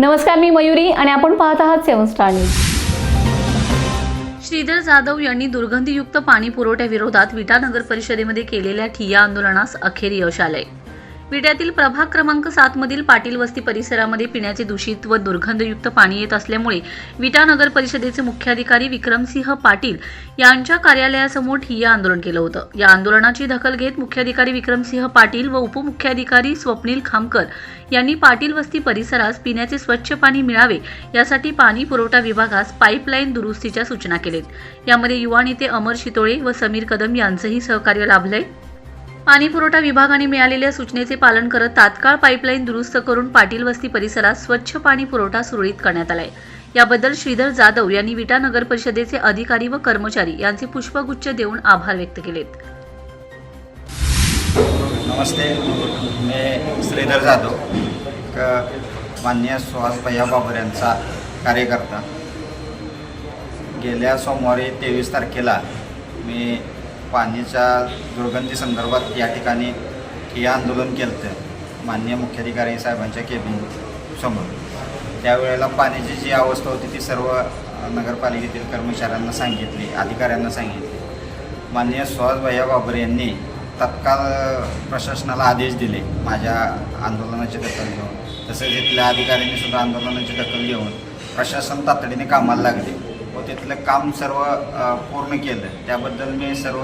नमस्कार मी मयुरी आणि आपण पाहत आहात seven star news. Shridhar Jadhav यांनी दुर्गंधीयुक्त पाणी पुरवठ्याविरोधात विटा नगर परिषदेमध्ये केलेल्या ठिय्या आंदोलनास अखेर यश आलंय. विट्यातील प्रभाग क्रमांक सात मधील पाटील वस्ती परिसरामध्ये पिण्याचे दूषित व दुर्गंधयुक्त पाणी येत असल्यामुळे विटा नगर परिषदेचे मुख्याधिकारी विक्रमसिंह पाटील यांच्या कार्यालयासमोर ठिय्या आंदोलन केलं होतं. या आंदोलनाची दखल घेत मुख्याधिकारी विक्रमसिंह पाटील व उपमुख्याधिकारी स्वप्नील खामकर यांनी पाटील वस्ती परिसरास पिण्याचे स्वच्छ पाणी मिळावे यासाठी पाणी पुरवठा विभागास पाईपलाईन दुरुस्तीच्या सूचना केलेत यामध्ये युवा नेते अमर शितोळे व समीर कदम यांचंही सहकार्य लाभलंय. पाणी पुरवठा विभागाने मिळालेल्या सूचनेचे पालन करत तात्काळ पाईपलाईन दुरुस्त करून पाटील वस्ती परिसरात स्वच्छ पाणी पुरवठा सुरळीत करण्यात आलाय. याबद्दल श्रीधर जाधव यांनी विटा नगर परिषदेचे अधिकारी व कर्मचारी यांचे पुष्पगुच्छ देऊन आभार व्यक्त केलेत. नमस्ते. मी श्रीधर जाधव मान्य सुहास भैया बाबर यांचा कार्यकर्ता. गेल्या सोमवारी तेवीस तारखेला मी पाण्याच्या दुर्गंधी संदर्भात या ठिकाणी हे आंदोलन केलं होतं मान्य मुख्याधिकारी साहेबांच्या केबिन समोर. त्यावेळेला पाण्याची जी अवस्था होती ती सर्व नगरपालिकेतील कर्मचाऱ्यांना सांगितली अधिकाऱ्यांना सांगितली. माननीय सुहास भैया बाबर यांनी तत्काळ प्रशासनाला आदेश दिले माझ्या आंदोलनाची दखल घेऊन. तसेच इथल्या अधिकाऱ्यांनी सुद्धा आंदोलनाची दखल घेऊन प्रशासन तातडीने कामाला लागले. तिथलं काम सर्व पूर्ण केलं. त्याबद्दल मी सर्व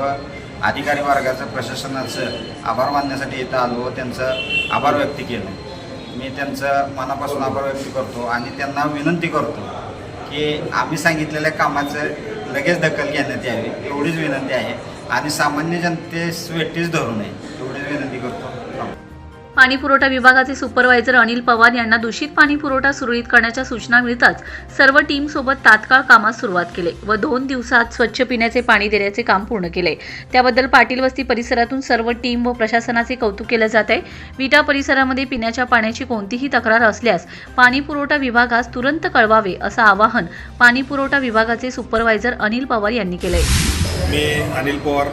अधिकारी वर्गाचं प्रशासनाचं आभार मानण्यासाठी इथं आलो. व त्यांचं आभार व्यक्त केलं. मी त्यांचं मनापासून आभार व्यक्त करतो आणि त्यांना विनंती करतो की आम्ही सांगितलेल्या कामाचं लगेच दखल घेण्यात यावी एवढीच विनंती आहे. आणि सामान्य जनतेस वेटीच धरू नये. पाणी पुरवठा विभागाचे सुपरवायझर अनिल पवार यांना दूषित पाणी पुरवठा सुरळीत करण्याच्या सूचना मिळताच सर्व टीमसोबत तात्काळ कामास सुरुवात केली व दोन दिवसात स्वच्छ पिण्याचे पाणी देण्याचे काम पूर्ण केले. त्याबद्दल पाटील वस्ती परिसरातून सर्व टीम व प्रशासनाचे कौतुक केलं जात आहे. विटा परिसरामध्ये पिण्याच्या पाण्याची कोणतीही तक्रार असल्यास पाणी पुरवठा विभागास तुरंत कळवावे असं आवाहन पाणी पुरवठा विभागाचे सुपरवायझर अनिल पवार यांनी केलंय. मी अनिल पवार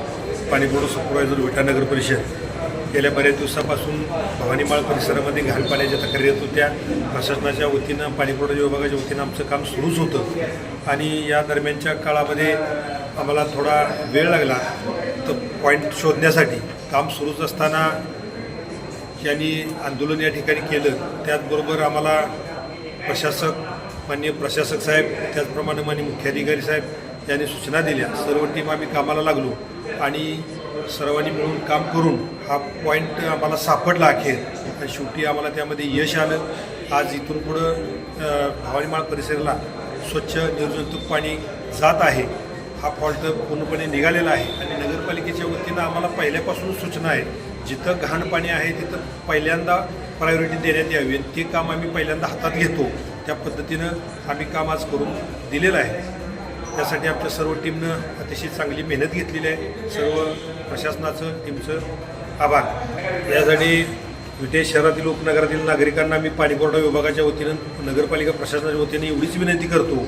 पाणीपुरवठा सुपरवायझर विटा नगर परिषद गेल्या बऱ्याच दिवसापासून भवानीमाळ परिसरामध्ये घाण पाण्याच्या तक्रारी येत होत्या. प्रशासनाच्या वतीनं पाणीपुरवठा विभागाच्या वतीनं आमचं काम सुरूच होतं. आणि या दरम्यानच्या काळामध्ये आम्हाला थोडा वेळ लागला. तर पॉईंट शोधण्यासाठी काम सुरूच असताना यांनी आंदोलन या ठिकाणी केलं. त्याचबरोबर आम्हाला प्रशासक माननीय प्रशासक साहेब त्याचप्रमाणे माननीय मुख्याधिकारी साहेब यांनी सूचना दिल्या. सर्व टीम आम्ही कामाला लागलो. आणि सर्वांनी मिळून काम करून हा पॉईंट आम्हाला सापडला अखेर. शेवटी आम्हाला त्यामध्ये यश आलं. आज इथून पुढं अ, भवानीमाळ परिसराला स्वच्छ निर्जंतुक पाणी जात आहे. हा फॉल्ट पूर्णपणे निघालेला आहे. आणि नगरपालिकेच्या वतीनं आम्हाला पहिल्यापासून सूचना आहेत जिथं घाण पाणी आहे तिथं पहिल्यांदा प्रायोरिटी देण्यात यावी. ते काम आम्ही पहिल्यांदा हातात घेतो. त्या पद्धतीनं आम्ही काम आज करून दिलेलं आहे. त्यासाठी आमच्या सर्व टीमनं अतिशय चांगली मेहनत घेतलेली आहे. सर्व प्रशासनाचं टीमचं आभार. यासाठी विटेश शहरातील उपनगरातील नागरिकांना मी पाणीपुरवठा विभागाच्या वतीनं नगरपालिका प्रशासनाच्या वतीने एवढीच विनंती करतो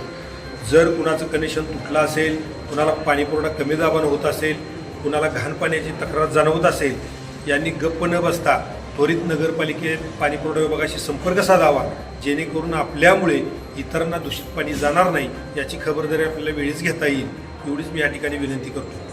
जर कुणाचं कनेक्शन तुटलं असेल कुणाला पाणीपुरवठा कमी दाबानं होत असेल कुणाला घाण पाण्याची तक्रार जाणवत असेल यांनी गप्प न बसता त्वरित नगरपालिकेत पाणीपुरवठा विभागाशी संपर्क साधावा जेणेकरून आपल्यामुळे इतरांना दूषित पाणी जाणार नाही याची खबरदारी आपल्याला वेळीच घेता येईल एवढीच मी या ठिकाणी विनंती करतो.